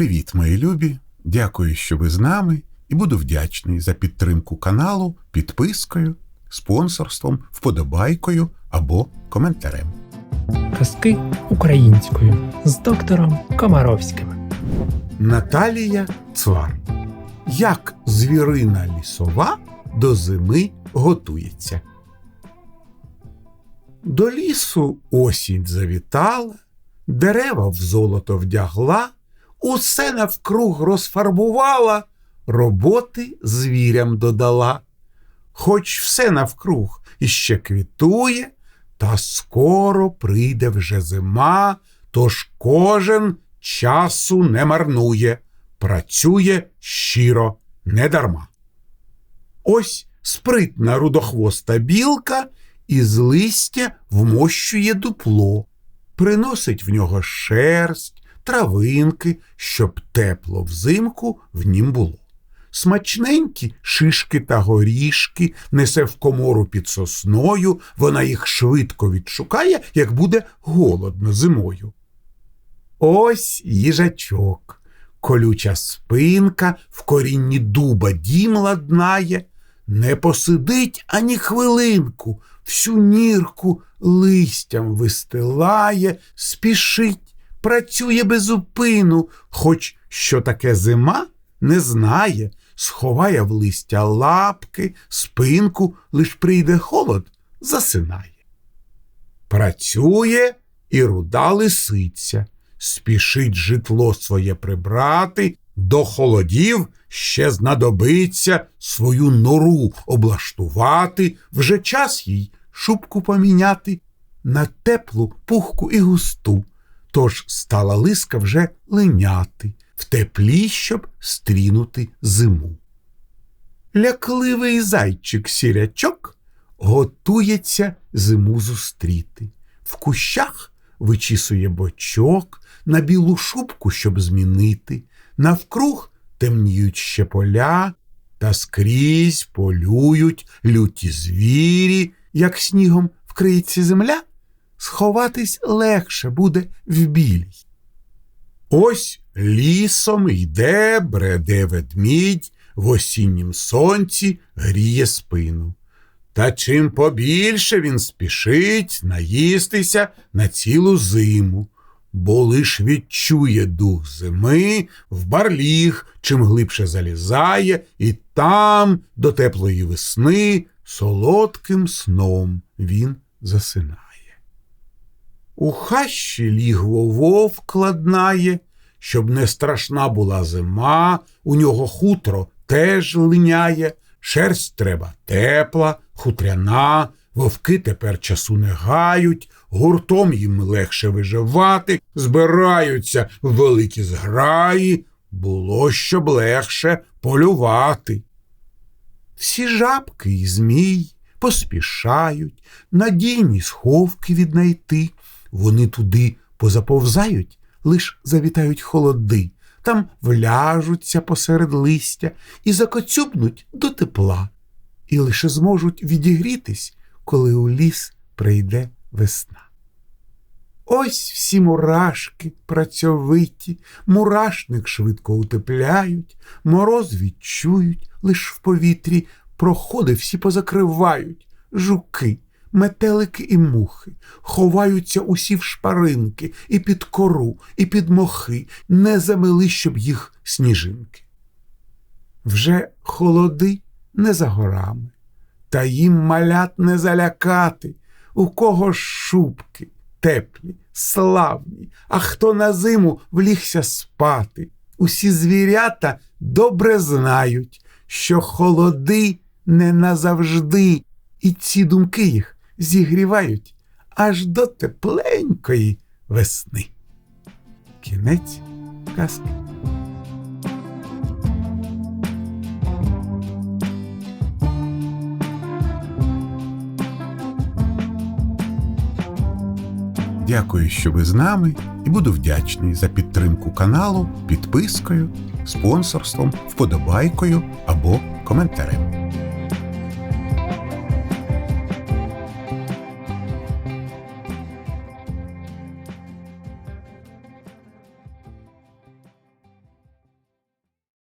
Привіт, мої любі! Дякую, що ви з нами, і буду вдячний за підтримку каналу підпискою, спонсорством, вподобайкою або коментарем. Казки українською з доктором Комаровським. Наталія Цвар. Як звірина лісова до зими готується. До лісу осінь завітала, дерева в золото вдягла, усе навкруг розфарбувала, роботи звірям додала. Хоч все навкруг іще квітує, та скоро прийде вже зима, тож кожен часу не марнує, працює щиро недарма. Ось спритна рудохвоста білка із листя вмощує дупло, приносить в нього шерсть, травинки, щоб тепло взимку в нім було. Смачненькі шишки та горішки несе в комору під сосною, вона їх швидко відшукає, як буде голодно зимою. Ось їжачок, колюча спинка в корінні дуба дім ладнає, не посидить ані хвилинку, всю нірку листям вистилає, спішить, працює без упину, хоч що таке зима, не знає, сховає в листя лапки, спинку, лиш прийде холод, засинає. Працює і руда лисиця, спішить житло своє прибрати, до холодів ще знадобиться свою нору облаштувати, вже час їй шубку поміняти на теплу, пухку і густу. Тож стала лиска вже линяти, в теплі, щоб стрінути зиму. Лякливий зайчик сірячок готується зиму зустріти. В кущах вичісує бочок, на білу шубку, щоб змінити. Навкруг темніють ще поля, та скрізь полюють люті звірі, як снігом вкриється земля, сховатись легше буде в білій. Ось лісом йде, бреде ведмідь, в осіннім сонці гріє спину. Та чим побільше він спішить наїстися на цілу зиму, бо лиш відчує дух зими, в барліг чим глибше залізає, і там до теплої весни солодким сном він засинає. У хащі лігво вовк ладнає, щоб не страшна була зима, у нього хутро теж линяє, шерсть треба тепла, хутряна, вовки тепер часу не гають, гуртом їм легше виживати, збираються в великі зграї, було щоб легше полювати. Всі жабки і змій поспішають, надійні сховки віднайти. Вони туди позаповзають, лиш завітають холоди, там вляжуться посеред листя і закоцюбнуть до тепла, і лише зможуть відігрітись, коли у ліс прийде весна. Ось всі мурашки працьовиті, мурашник швидко утепляють, мороз відчують, лиш в повітрі проходи всі позакривають, жуки, метелики і мухи, ховаються усі в шпаринки, і під кору, і під мохи, не замили, щоб їх сніжинки. Вже холоди не за горами, та їм малят не залякати, у кого шубки теплі, славні, а хто на зиму влігся спати. Усі звірята добре знають, що холоди не назавжди, і ці думки їх зігрівають аж до тепленької весни. Кінець казки. Дякую, що ви з нами, і буду вдячний за підтримку каналу підпискою, спонсорством, вподобайкою або коментарем.